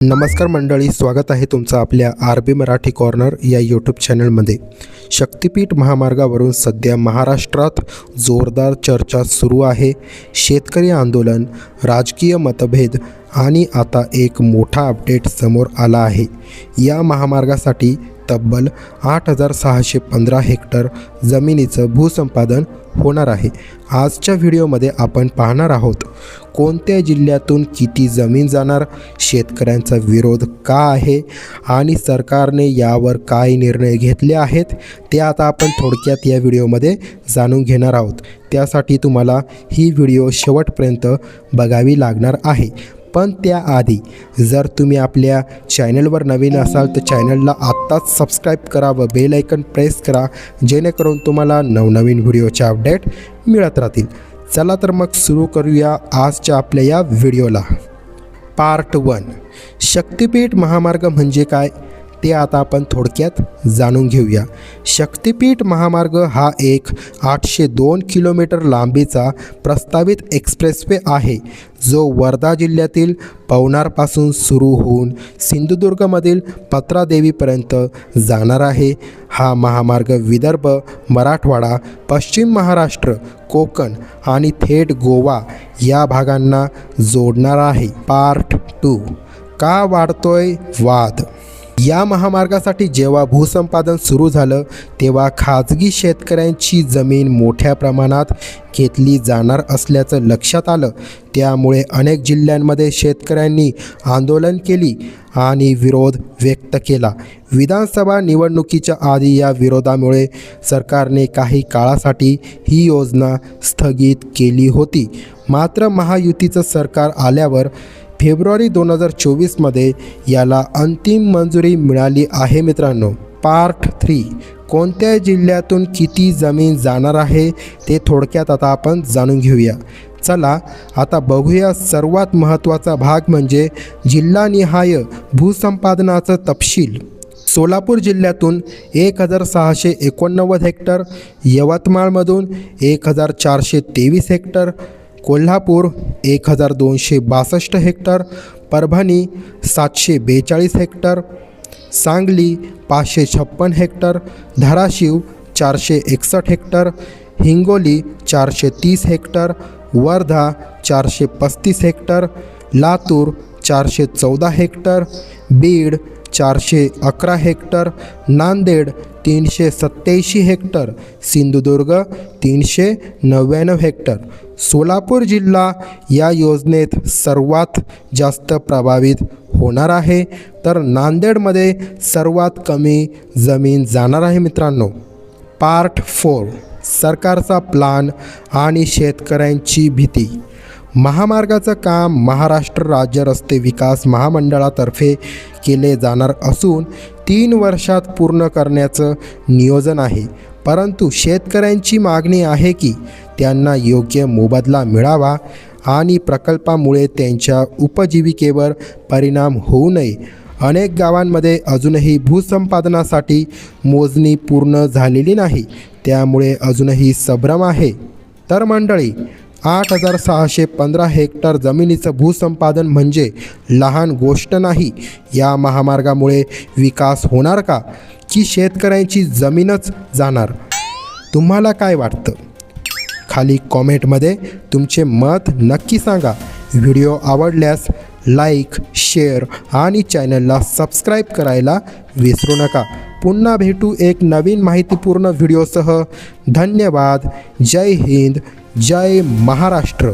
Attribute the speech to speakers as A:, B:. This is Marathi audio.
A: नमस्कार मंडळी स्वागत आहे तुमचं आपल्या आर बी मराठी कॉर्नर या यूट्यूब चॅनलमध्ये शक्तिपीठ महामार्गावरून सध्या महाराष्ट्रात जोरदार चर्चा सुरू आहे. शेतकरी आंदोलन राजकीय मतभेद आणि आता एक मोठा अपडेट समोर आला आहे. या महामार्गासाठी तब्बल आठ हजार सहाशे पंधरा हेक्टर जमिनीचं भूसंपादन होणार आहे. आजच्या व्हिडिओमध्ये आपण पाहणार आहोत कोणत्या जिल्ह्यातून किती जमीन जाणार शेतकऱ्यांचा विरोध का आहे आणि सरकारने यावर काय निर्णय घेतले आहेत ते आता आपण थोडक्यात या व्हिडिओमध्ये जाणून घेणार आहोत. त्यासाठी तुम्हाला ही व्हिडिओ शेवटपर्यंत बघावी लागणार आहे. पण त्याआधी जर तुम्ही आपल्या चॅनलवर नवीन असाल तर चॅनलला आत्ताच सबस्क्राईब करा व बेल ऐकन प्रेस करा जेणेकरून तुम्हाला नवनवीन व्हिडिओचे अपडेट मिळत राहतील. चला तर मग सुरू करूया आजच्या आपल्या या व्हिडिओला. Part one. शक्तिपीठ महामार्ग म्हणजे काय? ते आता आपण थोडक्यात जाणून घेऊया. शक्तिपीठ महामार्ग हा एक आठशे दोन किलोमीटर लांबीचा प्रस्तावित एक्सप्रेसवे आहे जो वर्धा जिल्ह्यातील पवनारपासून सुरू होऊन सिंधुदुर्गमधील पत्रादेवीपर्यंत जाणार आहे. हा महामार्ग विदर्भ मराठवाडा पश्चिम महाराष्ट्र कोकण आणि थेट गोवा या भागांना जोडणार आहे. Part two. का वाढतोय वाद? या महामार्गासाठी जेव्हा भूसंपादन सुरू झालं तेव्हा खाजगी शेतकऱ्यांची जमीन मोठ्या प्रमाणात घेतली जाणार असल्याचं लक्षात आलं. त्यामुळे अनेक जिल्ह्यांमध्ये शेतकऱ्यांनी आंदोलन केली आणि विरोध व्यक्त केला. विधानसभा निवडणुकीच्या आधी या विरोधामुळे सरकारने काही काळासाठी ही योजना स्थगित केली होती. मात्र महायुतीचं सरकार आल्यावर फेब्रुवारी दोन हजार चोवीसमध्ये याला अंतिम मंजुरी मिळाली आहे मित्रांनो. Part three. कोणत्या जिल्ह्यातून किती जमीन जाणार आहे ते थोडक्यात आता आपण जाणून घेऊया. चला आता बघूया सर्वात महत्त्वाचा भाग म्हणजे जिल्हानिहाय भूसंपादनाचं तपशील. सोलापूर जिल्ह्यातून एक हजार सहाशे एकोणनव्वद हेक्टर यवतमाळमधून एक हजार चारशे तेवीस हेक्टर कोल्हापूर एक हजार दोनशे बासष्ट हेक्टर परभणी सातशे बेचाळीस हेक्टर सांगली पाचशे छप्पन हेक्टर धाराशिव चारशे एकसष्ट हेक्टर हिंगोली चारशे तीस हेक्टर वर्धा चारशे पस्तीस हेक्टर लातूर चारशे चौदा हेक्टर बीड चारशे अकरा हेक्टर नांदेड तीनशे सत्याऐंशी हेक्टर सिंधुदुर्ग तीनशे नव्याण्णव हेक्टर. सोलापूर जिल्हा या योजनेत सर्वात जास्त प्रभावित होणार आहे. तर नांदेडमध्ये सर्वात कमी जमीन जाणार आहे मित्रांनो. पार्ट फोर सरकारचा प्लान आणि शेतकऱ्यांची भीती. महामार्गाचं काम महाराष्ट्र राज्य रस्ते विकास महामंडळातर्फे केले जाणार असून तीन वर्षात पूर्ण करण्याचं नियोजन आहे. परंतु शेतकऱ्यांची मागणी आहे की त्यांना योग्य मोबदला मिळावा आणि प्रकल्पामुळे त्यांच्या उपजीविकेवर परिणाम होऊ नये. अनेक गावांमध्ये अजूनही भूसंपादनासाठी मोजणी पूर्ण झालेली नाही त्यामुळे अजूनही संभ्रम आहे. तर मंडळी आठ हजार सहाशे पंधरा हेक्टर जमिनीचं भूसंपादन म्हणजे लहान गोष्ट नाही. या महामार्गामुळे विकास होणार का? की शेतकऱ्यांची जमीनच जाणार? तुम्हाला काय वाटतं? खाली कॉमेंटमध्ये तुमचे मत नक्की सांगा. व्हिडिओ आवडल्यास लाईक शेअर आणि चॅनलला सबस्क्राईब करायला विसरू नका. पुन्हा भेटू एक नवीन माहितीपूर्ण व्हिडिओसह. धन्यवाद. जय हिंद. जय महाराष्ट्र.